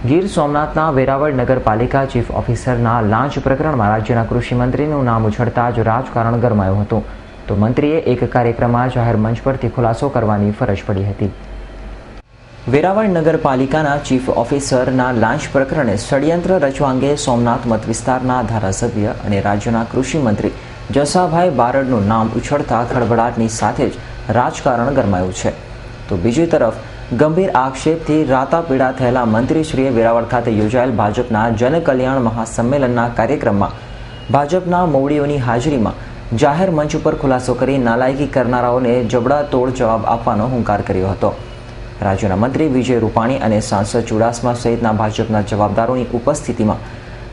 ગીર સોમનાથના વેરાવળ નગરપાલિકા ચીફ ઓફિસરના લાંચ પ્રકરણમાં રાજ્યના કૃષિમંત્રીનું નામ ઉછળતા જ રાજકારણ ગરમાયું હતું. તો મંત્રીએ એક કાર્યક્રમમાં જાહેર મંચ પરથી ખુલાસો કરવાની ફરજ પડી હતી. વેરાવળ નગરપાલિકાના ચીફ ઓફિસરના લાંચ પ્રકરણે ષડયંત્ર રચવા અંગે સોમનાથ મત વિસ્તારના ધારાસભ્ય અને રાજ્યના કૃષિ મંત્રી જસાભાઈ બારડનું નામ ઉછળતા ખળભળાટની સાથે જ રાજકારણ ગરમાયું છે. તો બીજી તરફ ગંભીર આક્ષેપથી રાતાપીડા થયેલા મંત્રીશ્રીએ વેરાવળ ખાતે યોજાયેલ ભાજપના જનકલ્યાણ મહાસંમેલનના કાર્યક્રમમાં ભાજપના મોવડીઓની હાજરીમાં જાહેર મંચ ઉપર ખુલાસો કરી નાલાયકી કરનારાઓને જબડા તોડ જવાબ આપવાનો હુંકાર કર્યો હતો. રાજ્યના મંત્રી વિજય રૂપાણી અને સાંસદ ચુડાસમા સહિતના ભાજપના જવાબદારોની ઉપસ્થિતિમાં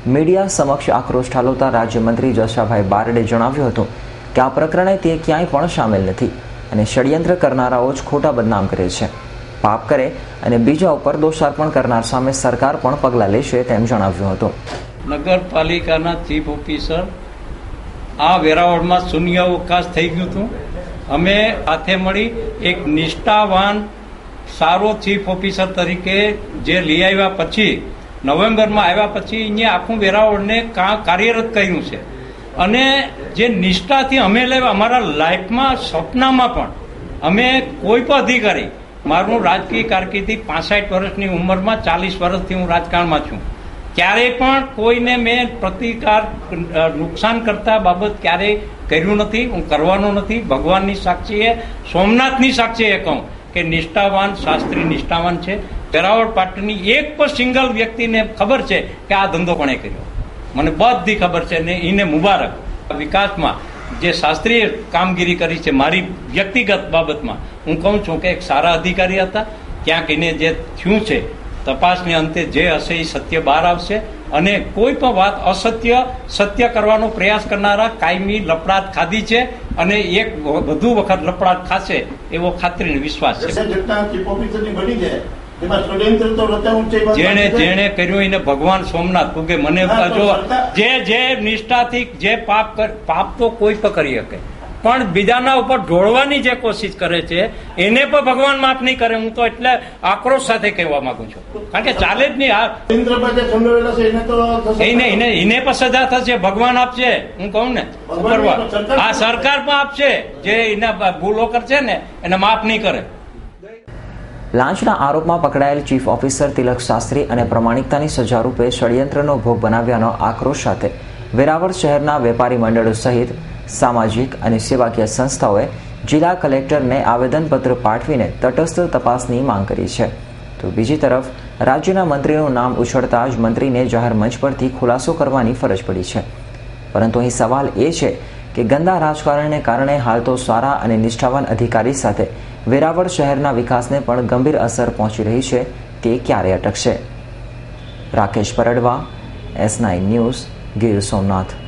મીડિયા સમક્ષ આક્રોશ ઠાલવતા રાજ્યમંત્રી જશાભાઈ બારડે જણાવ્યું હતું કે આ પ્રકરણે તે ક્યાંય પણ સામેલ નથી અને ષડયંત્ર કરનારાઓ જ ખોટા બદનામ કરે છે. પાપ કરે અને બીજા ઉપર દોષાર્પણ કરનાર સામે સરકાર પણ પગલાં લેશે તેમ જણાવ્યું હતું. નગરપાલિકાના ચીફ ઓફિસર, આ વેરાવળમાં શૂન્ય અવકાશ થઈ ગયું હતું. અમે સાથે મળી એક નિષ્ઠાવાન, સારો ચીફ ઓફિસર તરીકે જે લઈ આવ્યા પછી, નવેમ્બરમાં આવ્યા પછી અહીંયા આખું વેરાવળને કાર્યરત કર્યું છે. અને જે નિષ્ઠાથી અમે લેવા, અમારા લાઈફમાં સપનામાં પણ અમે કોઈ પણ અધિકારી મારું રાજકીય કારકિર્દી પાસઠ વર્ષની ઉંમરમાં, ચાલીસ વર્ષથી હું રાજકારણમાં છું. ક્યારેય પણ કોઈને મેં પ્રતિકાર નુકસાન કરતા બાબત ક્યારેય કર્યું નથી, હું કરવાનો નથી. ભગવાનની સાક્ષીએ સોમનાથની સાક્ષીએ કહું કે નિષ્ઠાવાન, શાસ્ત્રી નિષ્ઠાવાન છે. વેરાવળ પાટણની એક પણ સિંગલ વ્યક્તિને ખબર છે કે આ ધંધો કોણે કર્યો. મને બધી ખબર છે ને એને મુબારક. વિકાસમાં જે શાસ્ત્રીય કામગીરી કરી છે મારી વ્યક્તિગત બાબતમાં, હું કહું છું કે એક સારા અધિકારી હતા, ક્યાંક એને જે થયું છે, તપાસને અંતે જે હશે એ સત્ય બહાર આવશે અને કોઈ પણ વાત અસત્ય, સત્ય કરવાનો પ્રયાસ કરનારા કાયમી લપડાટ ખાધી છે અને એક વધુ વખત લપડાટ ખાશે એવો ખાતરીનો વિશ્વાસ છે. જેણે જેને કર્યું એને ભગવાન સોમનાથ. પૂગે મને જો જે જે નિષ્ઠાથી જે પાપ પાપ તો કોઈ પણ કરી શકે. પણ બીજાના ઉપર ઢોળવાની જે કોશિશ કરે છે એને પણ ભગવાન માફ નહીં કરે. હું તો એટલે આક્રોશ સાથે કહેવા માંગુ છું. કારણ કે ચાલે જ નહીં. એને એને પણ સજા થશે. ભગવાન આપશે. હું કહું ને કરવા? આ સરકાર પણ આપશે. જે એના ભૂલો કરશે ને એને માફ નહીં કરે. લાંચના આરોપમાં પકડાયેલ ચીફ ઓફિસર તિલક શાસ્ત્રી અને પ્રમાણિકતાની સજા રૂપે ષડયંત્રનો ભોગ બનાવ્યાનો આક્રોશ સાથે વેરાવળ શહેરના વેપારી મંડળો સહિત સામાજિક અને સેવાકીય સંસ્થાઓએ જિલ્લા કલેક્ટરને આવેદનપત્ર પાઠવીને તટસ્થ તપાસની માંગ કરી છે. તો બીજી તરફ, રાજ્યના મંત્રીનું નામ ઉછળતા જ મંત્રીને જાહેર મંચ પરથી ખુલાસો કરવાની ફરજ પડી છે. પરંતુ અહીં સવાલ એ છે કે ગંદા રાજકારણને કારણે હાલ તો સારા અને નિષ્ઠાવાન અધિકારી સાથે વેરાવળ શહેરના વિકાસને પણ ગંભીર અસર પહોંચી રહી છે તે ક્યારે અટકશે? Rakesh Paradva, S nine news, Gir Somnath.